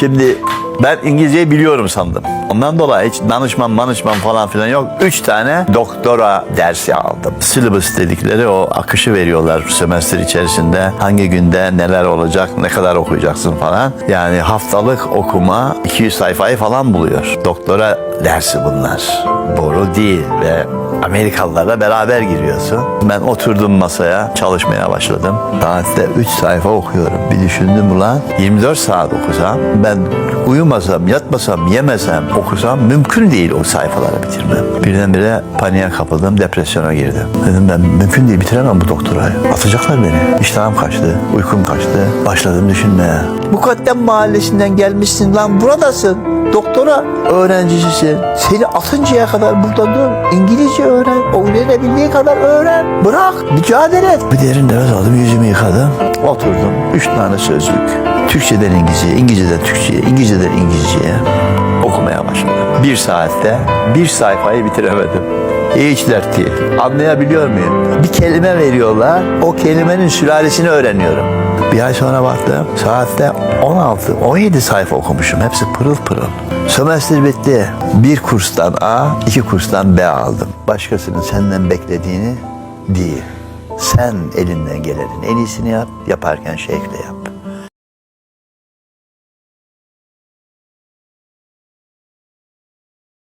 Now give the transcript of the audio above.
Şimdi ben İngilizceyi biliyorum sandım. Ondan dolayı hiç danışman manışman falan filan yok. Üç tane doktora dersi aldım. Syllabus dedikleri o akışı veriyorlar semestr içerisinde. Hangi günde neler olacak, ne kadar okuyacaksın falan. Yani haftalık okuma 200 sayfayı falan buluyor. Doktora dersi bunlar. Boru değil ve Amerikalılarla beraber giriyorsun. Ben oturdum masaya çalışmaya başladım. Saatte 3 sayfa okuyorum. Bir düşündüm ulan 24 saat okusam ben uyumasam, yatmasam, yemesem, okusam mümkün değil o sayfaları bitirmem. Birdenbire paniğe kapıldım, depresyona girdim. Dedim ben mümkün değil bitiremem bu doktorayı. Atacaklar beni. İştahım kaçtı, uykum kaçtı. Başladım düşünmeye. Mukaddem mahallesinden gelmişsin lan buradasın. Doktora öğrencisisin. Seni atıncaya kadar burada dur. İngilizce öğren. Öğrenebildiği kadar öğren. Bırak. Mücadele et. Bir derin nefes aldım. Yüzümü yıkadım. Oturdum. Üç tane sözlük. Türkçeden İngilizceye, İngilizceden Türkçe'ye, İngilizceden İngilizce'ye okumaya başladım. Bir saatte bir sayfayı bitiremedim. Hiç dert değil. Anlayabiliyor muyum? Bir kelime veriyorlar. O kelimenin sülalesini öğreniyorum. Bir ay sonra baktım saatte 16-17 sayfa okumuşum. Hepsi pırıl pırıl. Sömestr bitti. Bir kurstan A, iki kurstan B aldım. Başkasının senden beklediğini değil. Sen elinden gelenin en iyisini yap, yaparken şevkle yap.